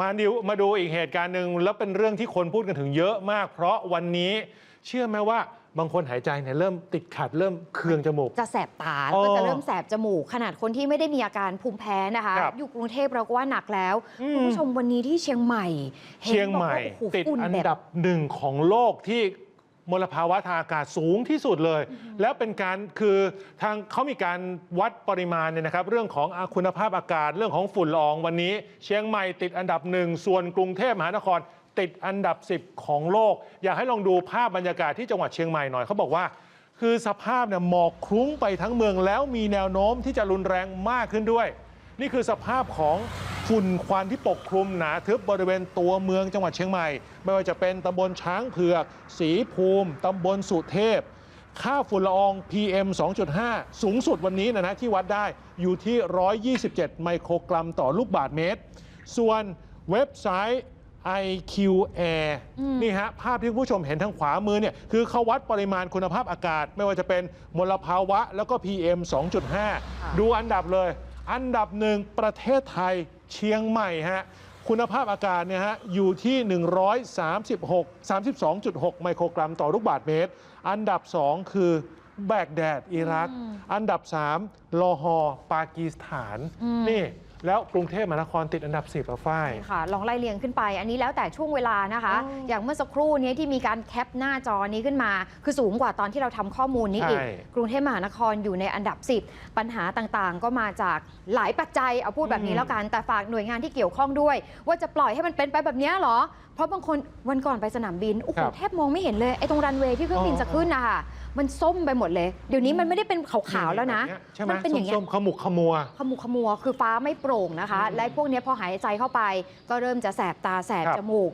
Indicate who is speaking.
Speaker 1: มาดิวมาดูอีกเหตุการณ์หนึ่งแล้วเป็นเรื่องที่คนพูดกันถึงเยอะมาก เพราะวันนี้เชื่อไหมว่าบางคนหายใจเนี่ยเริ่มติดขัดเริ่มเคืองจมูก
Speaker 2: จะแสบตาแล้วก็
Speaker 1: อ๋อ
Speaker 2: จะเริ่มแสบจมูก ขนาดคนที่ไม่ได้มีอาการภูมิแพ้นะคะ
Speaker 1: ครับ
Speaker 2: อยู่กรุงเทพเราก็ว่าหนักแล้ว
Speaker 1: อืม
Speaker 2: คุณผู้ชมวันนี้ที่เชียงใหม่ห็น
Speaker 1: เชียงใหม่
Speaker 2: บอกว่าโอ้โติ
Speaker 1: ด
Speaker 2: ฝุ่
Speaker 1: อัน
Speaker 2: แบบ
Speaker 1: ดับหนึ่งของโลกที่ มลภาวะทางอากาศสูงที่สุดเลย แล้วเป็นการคือทางเขามีการวัดปริมาณเนี่ยนะครับ เรื่องของคุณภาพอากาศเรื่องของฝุ่นละอองวันนี้ เชียงใหม่ติดอันดับหนึ่งส่วนกรุงเทพมหานครติดอันดับ 10 ของโลก อยากให้ลองดูภาพบรรยากาศที่จังหวัดเชียงใหม่หน่อยเขาบอกว่า คือสภาพเนี่ยหมอกคลุ้งไปทั้งเมืองแล้วมีแนวโน้มที่จะรุนแรงมากขึ้นด้วย นี่คือสภาพของ ฝุ่นควันที่ปกคลุมหนาทึบบริเวณตัวเมืองจังหวัดเชียงใหม่ ไม่ว่าจะเป็นตำบลช้างเผือก สีภูมิตำบลสุเทพ ค่าฝุ่นละออง PM 2.5 สูงสุดวันนี้นะนะที่วัดได้อยู่ที่ 127 ไมโครกรัมต่อลูกบาทเมตร ส่วนเว็บไซต์ IQ Air นี่ฮะ ภาพที่คุณผู้ชมเห็นทางขวามือเนี่ยคือเขาวัดปริมาณคุณภาพอากาศ ไม่ว่าจะเป็นมลภาวะแล้วก็ PM 2.5 ดูอันดับเลย อันดับหนึ่งประเทศไทย เชียงใหม่ฮะคุณภาพอากาศเนี่ยฮะอยู่ที่ 136 32.6 ไมโครกรัมต่อลูกบาทเมตร อันดับ 2 คือแบกแดดอิรัก อันดับ 3 ลอฮอร์ปากีสถาน นี่ แล้วกรุงเทพมหานครติดอันดับ 10อะฝ้าย
Speaker 2: ค่ะ ลองไล่เรียงขึ้นไป อันนี้แล้วแต่ช่วงเวลานะคะ
Speaker 1: อ๋อ
Speaker 2: อ
Speaker 1: อย่าง
Speaker 2: เมื่อสักครู่นี้ที่มีการแคปหน้าจอนี้ขึ้นมา คือสูงกว่าตอนที่เราทำข้อมูลนี้อีก
Speaker 1: ใช่
Speaker 2: กรุงเทพมหานครอยู่ในอันดับ 10 ปัญหาต่างๆ ก็มาจากหลายปัจจัยเอาพูดแบบนี้
Speaker 1: อืม
Speaker 2: แล้วกัน แต่ฝากหน่วยงานที่เกี่ยวข้องด้วย ว่าจะปล่อยให้มันเป็นไปแบบเนี้ยเหรอ เพราะบางคนวันก่อนไปสนามบินโอ้โห
Speaker 1: ครับ
Speaker 2: แทบมองไม่เห็นเลยไอ้ตรงรันเวย์ที่เครื่องบิน
Speaker 1: อ๋อ
Speaker 2: จะขึ้นนะคะมันส้มไปหมดเลย เดี๋ยวนี้มันไม่ได้เป็นขาวๆแล้วนะ
Speaker 1: บบเยใช่ไหม
Speaker 2: มันเป็นอย่างเงี้ย
Speaker 1: ส้มๆขมุกขมัว
Speaker 2: ขมุกขมัวคือฟ้าไม่โปร่งนะคะ และพวกเนี้ยพอหายใจเข้าไป ก็เริ่มจะแสบตาแสบ
Speaker 1: ครับ
Speaker 2: จมูก